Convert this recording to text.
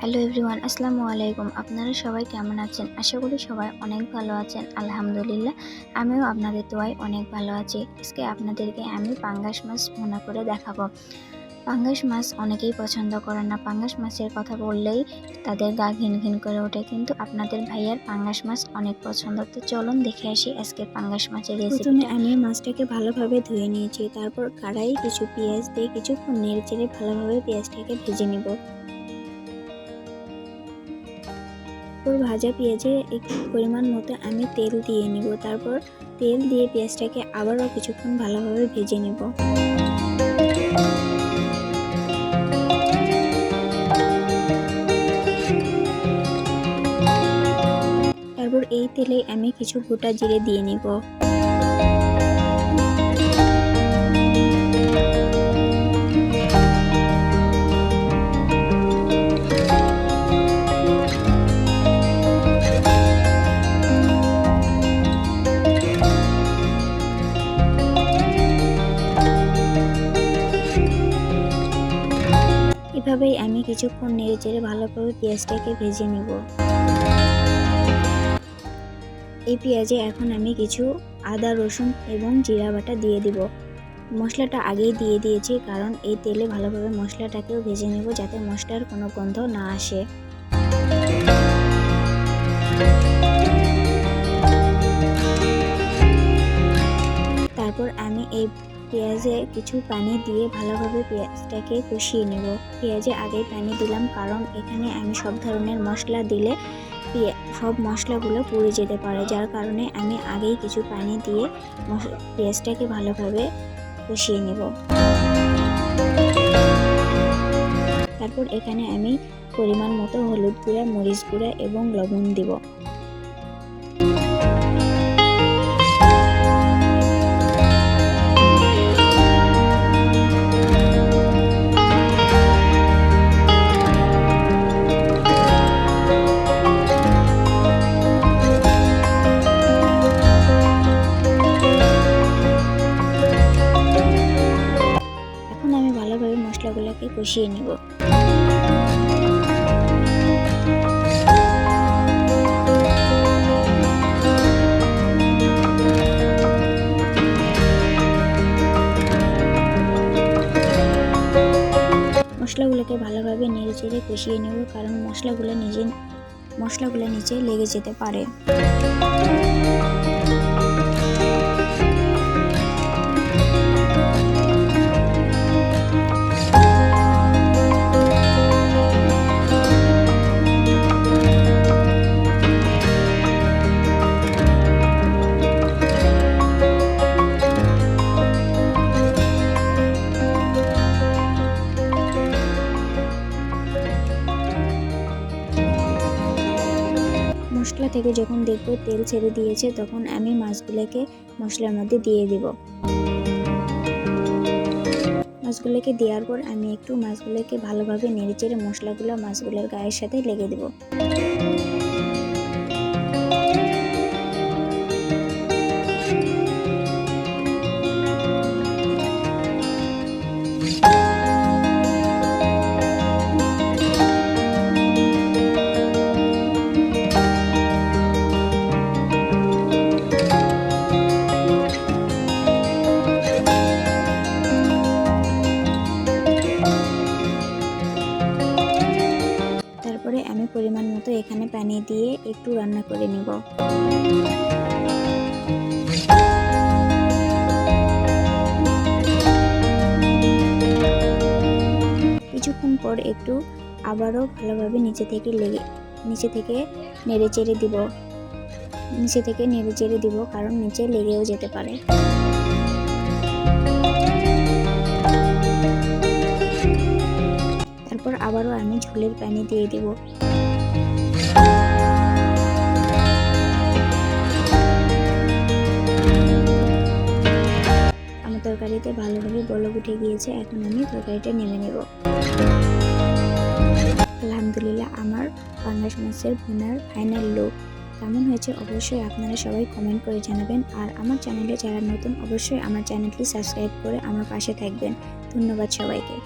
Hello everyone, আসসালামু আলাইকুম। আপনারা সবাই কেমন আছেন? আশা করি সবাই অনেক ভালো আছেন। আলহামদুলিল্লাহ, আমিও আপনাদের দোয়ায় অনেক ভালো আছি। আজকে আপনাদেরকে আমি পাঙ্গাস মাছ ভুনা করে দেখাবো। পাঙ্গাস মাছ অনেকেই পছন্দ করে না। পাঙ্গাস মাছের কথা বললেই তাদের গা ঘিন ঘিন করে ওঠে। কিন্তু আপনাদের ভাইয়ার পাঙ্গাস মাছ অনেক পছন্দ। তো চলুন দেখে আসি আজকে পাঙ্গাস মাছের রেসিপি আমি মাছটাকে ভালোভাবে ধুয়ে নিয়েছি। তারপর কড়াই কিছু পেঁয়াজ দিয়ে কিছুক্ষণ নেড়ে চেড়ে ভালোভাবে পেঁয়াজটাকে ভেজে নিব। তারপর ভাজা পেঁয়াজে একটু পরিমাণ মতো আমি তেল দিয়ে নিব। তারপর তেল দিয়ে পেঁয়াজটাকে আবারও কিছুক্ষণ ভালোভাবে ভেজে নেব। তারপর এই তেলে আমি কিছু গোটা জিরে দিয়ে নিব। এভাবেই আমি কিছুক্ষণ নেড়ে চেড়ে ভালোভাবে পেঁয়াজটাকে ভেজে নেব। এই পেঁয়াজে এখন আমি কিছু আদা, রসুন এবং জিরা বাটা দিয়ে দিব। মশলাটা আগেই দিয়ে দিয়েছি কারণ এই তেলে ভালোভাবে মশলাটাকেও ভেজে নেব যাতে মশলার কোনো গন্ধ না আসে। পেঁয়াজে কিছু পানি দিয়ে ভালোভাবে পেঁয়াজটাকে কষিয়ে নেব। পেঁয়াজে আগেই পানি দিলাম, কারণ এখানে আমি সব ধরনের মশলা দিলে সব মশলাগুলো পুড়ে যেতে পারে। যার কারণে আমি আগেই কিছু পানি দিয়ে পেঁয়াজটাকে ভালোভাবে কষিয়ে নেব। তারপর এখানে আমি পরিমাণ মতো হলুদ গুঁড়া, মরিচ গুঁড়া এবং লবণ দিব। কষিয়ে নিব মশলাগুলোকে ভালোভাবে নেড়ে চেড়ে কষিয়ে নেব, কারণ মশলাগুলো নিজে মশলাগুলো নিচে লেগে যেতে পারে। মশলা থেকে যখন দেখব তেল ছেড়ে দিয়েছে, তখন আমি মাছগুলোকে মশলার মধ্যে দিয়ে দেব। মাছগুলোকে দেওয়ার পর আমি একটু মাছগুলোকে ভালোভাবে নেড়ে চেড়ে মশলাগুলো মাছগুলোর গায়ের সাথে লেগে দেব। এখানে পানি দিয়ে একটু রান্না করে নেব। কিছুক্ষণ পর একটু আবারও ভালোভাবে নিচে থেকে লেগে, নিচে থেকে নেড়ে চেড়ে দিব। নিচে থেকে নেড়ে চেড়ে দিব কারণ নিচে লেগেও যেতে পারে। তারপর আবারও আমি ঝোলের পানি দিয়ে দিব। তরকারিতে ভালোভাবে বলক উঠে গিয়েছে, এখন আমি তরকারিটা নেমে নেব। আলহামদুলিল্লাহ, আমার পাঙ্গাস মাছের ভুনার ফাইনাল লুক। কেমন হয়েছে অবশ্যই আপনারা সবাই কমেন্ট করে জানাবেন। আর আমার চ্যানেলে যারা নতুন, অবশ্যই আমার চ্যানেলটি সাবস্ক্রাইব করে আমার পাশে থাকবেন। ধন্যবাদ সবাইকে।